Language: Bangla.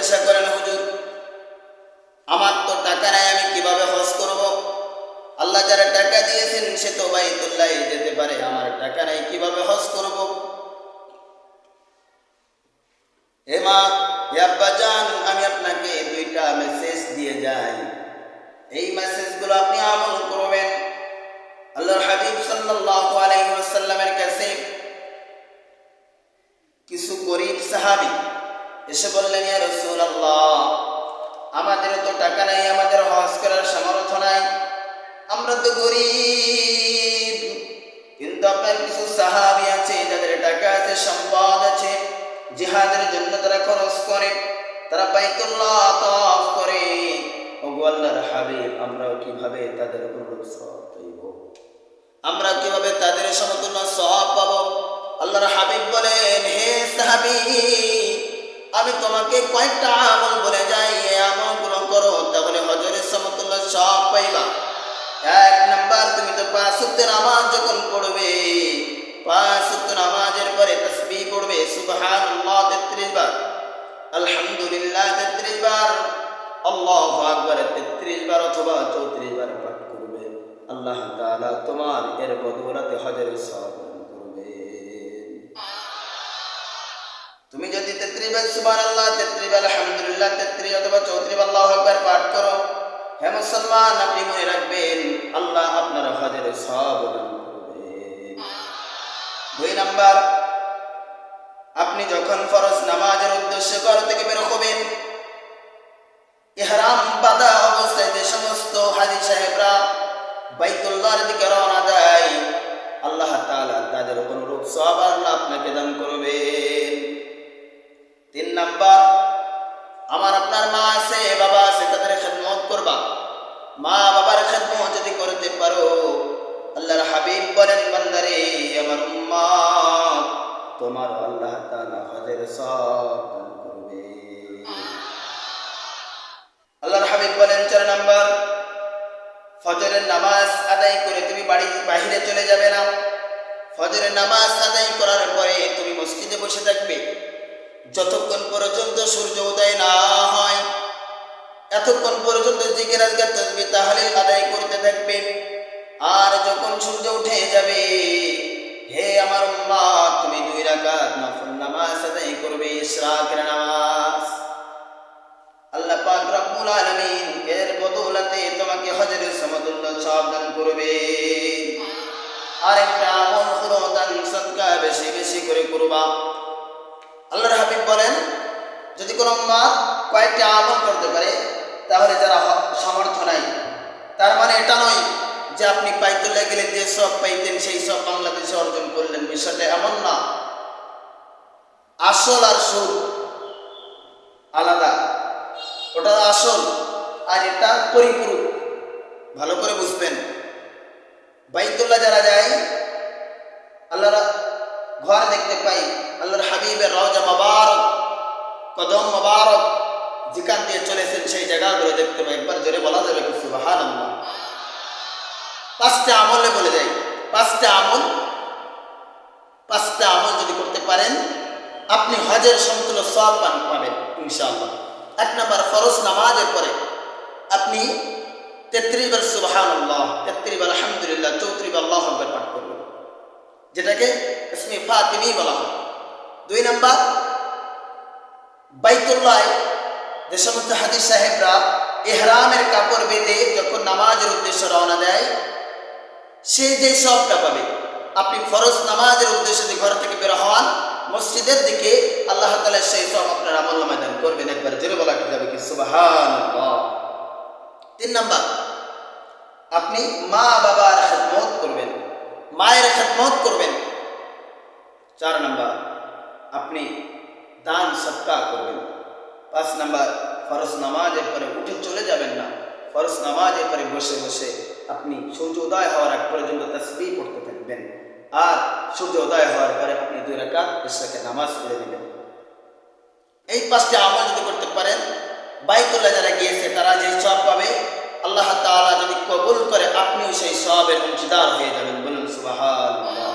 জিজ্ঞাসা করেন, হুজুর, আমার তো টাকা নাই, আমি কীভাবে হজ করব? আল্লাহ যারা টাকা দিয়েছেন, সে তো বাইতুল্লাহ যেতে পারে, আমার টাকা নাই, কীভাবে হজ করব? হে মা আমি আপনাকে দুইটা মেসেজ দিয়ে যাই। এই মেসেজগুলো আপনি আমল করবেন। আল্লাহর হাবিব সাল্লাল্লাহু আলাইহি ওয়াসাল্লামের কাছে কিছু গরিব সাহাবী এসে বললেন, ইয়া রাসূলুল্লাহ, আমাদের তো টাকা নাই, আমাদের হজ করার সামর্থ্য নাই, আমরা তো গরিব। কিন্তু আপনার কিছু সাহাবী আছে, যাদের টাকা আছে, সম্পদ আছে, জিহাদের জন্য তারা খরচ করে, তারা বাইতুল্লাহ তাওয়াফ করে। ওগো আল্লাহর হাবিব, আমরাও কীভাবে তাদের অনুরূপ সওয়াব পাইব? আমরা কীভাবে তাদের সমতুল্য সওয়াব পাবো? আল্লাহর হাবিব বলেন, হে সাহাবী আমি তোমাকে কয়েকটা আমল বলে যাই, এই আমলগুলো করো, তাহলে হজরের সমতুল্য সব পাইবা। এক নাম্বার, তুমি তো পাঁচ সত্য নামাজ যখন পড়বে, পাঁচ সত্য নামাজের পরে তসবিহ পড়বে, সুবহানাল্লাহ তেত্রিশ বার, আলহামদুলিল্লাহ তেত্রিশ বার, আল্লাহ আকবার তেত্রিশ বার অথবা চৌত্রিশ বার পাঠ করবে। আল্লাহ তাআলা তোমার এর বদৌলতে হজরের সব করবে তুমি যদি তেত্রিশ বার সুবহানাল্লাহ, তেত্রিশ বার আলহামদুলিল্লাহ, তেত্রিশ অথবা চৌত্রিশ বার আল্লাহু আকবার পাঠ করো। হে মুসলমান, আপনি মনে রাখবেন, আল্লাহ আপনার হজের সব দুই নাম্বার, আপনি যখন ফরজ নামাজের উদ্দেশ্যে ঘর থেকে বের হবেন ইহরাম বাদা অবস্থায় যে সমস্ত হাজি সাহেবরা বাইতুল্লাহর দিকে রওনা দেয়, আল্লাহ তাআলা তাদের অনুরূপ সব আল্লাহ আপনাকে দান করবেন তিন আমার আপনার মা আছে, বাবা আছে, তাদের খেদমত করবা। মা, বাবার খেদমত যদি করতে পারো, আল্লাহর হাবিব বলেন, বান্দারে, আমার উম্মত, তোমার আল্লাহ তাআলা হজের সব করবে। আল্লাহর হাবিব বলেন, চার নাম্বার, ফজরের নামাজ আদায় করে তুমি বাড়ি, বাহিরে চলে যাবে না। ফজরের নামাজ আদায় করার পরে তুমি মসজিদে বসে থাকবে। যতক্ষণ পর্যন্ত সূর্য উদয় না হয়, এতক্ষণ পর্যন্ত জিকির, আজগার তসবি তাহলে আদায় করতে থাকবে। আর যখন সূর্য উঠে যাবে, হে আমার উম্মা তুমি দুই রাকাত নফল নামাজ আদায় করবে, ইশরাকের নামাজ। আল্লাহ পাক রব্বুল আলামিন এর বদৌলতে তোমাকে হজরের সমতুল্য সব দান করবে। আরেকটা আমল হলো দান, সদকা বেশি বেশি করে করবা। আল্লাহর হাবিব বলেন, যদি কোনো মা কয়েকটি আমল করতে পারে, তাহলে যারা সামর্থ্য নাই। তার মানে এটা নয় যে আপনি বাইতুল্লাহ গেলে যে সব পাইতেন, সেই সব বাংলাদেশে অর্জন করলেন, বিষয়টা এমন না। আসল আর সুর আলাদা। ওটা আসল আর এটা পরিপূরক। ভালো করে বুঝবেন। বাইতুল্লাহ যারা যায়, আল্লাহর ঘর দেখতে পাই রওজা মোবারক, কদম মোবারক, যেখান দিয়ে চলেছেন সেই জায়গাগুলো দেখতে পাই। একবার জোরে বলা যাবে কি? সুবাহান পাঁচটা আমলে বলে যাই পাঁচটা আমল পাঁচটা আমল যদি করতে পারেন, আপনি হজের সমতুল্য সব পান, পাবেন, ইনশাআল্লাহ। এক নম্বর ফরজ নামাজের পরে আপনি তেত্রিশ বার সুবাহান আল্লাহ তেত্রিশ বার আলহামদুলিল্লাহ, চৌত্রিশ বার আল্লাহ পাঠ করবেন। যেটাকে ইসমে ফাতিমি বলা হয়। দুই নাম্বার, বাইতুল্লাহ, যে সমস্ত হাদিস সাহেবরা এহরামের কাপড় বেঁধে যখন নামাজের উদ্দেশ্যে রওনা দেয়, সে যে সবটা পাবে। আপনি ফরজ নামাজের উদ্দেশ্যে যদি ঘর থেকে বের হন মসজিদের দিকে আল্লাহ তালা সেই সব আপনার আমল নামায় দান করবেন। একবার জোরে বলা যাবে কি? সুবাহান তিন নাম্বার, আপনি মা বাবার খেদমত করবেন। মায়ের খেদমত করবেন। চার নাম্বার আপনি দান সৎকা করবেন। পাঁচ নাম্বার, ফরজ নামাজের পরে উঠে চলে যাবেন না। ফরজ নামাজের পরে বসে বসে আপনি সূর্য হওয়ার আগ পর্যন্ত তসবি পড়তে থাকবেন। আর সূর্য হওয়ার পরে আপনি দুই রাকাত ইশরাকে নামাজ পড়ে দিবেন এই পাঁচটি আমল যদি করতে পারেন, বাইতুল্লাহ যারা গিয়েছে, তারা যে সব পাবে, আল্লাহ তাআলা যদি কবুল করে, আপনিও সেই সবের অংশীদার হয়ে যাবেন। বলুন সুবহানাল্লাহ।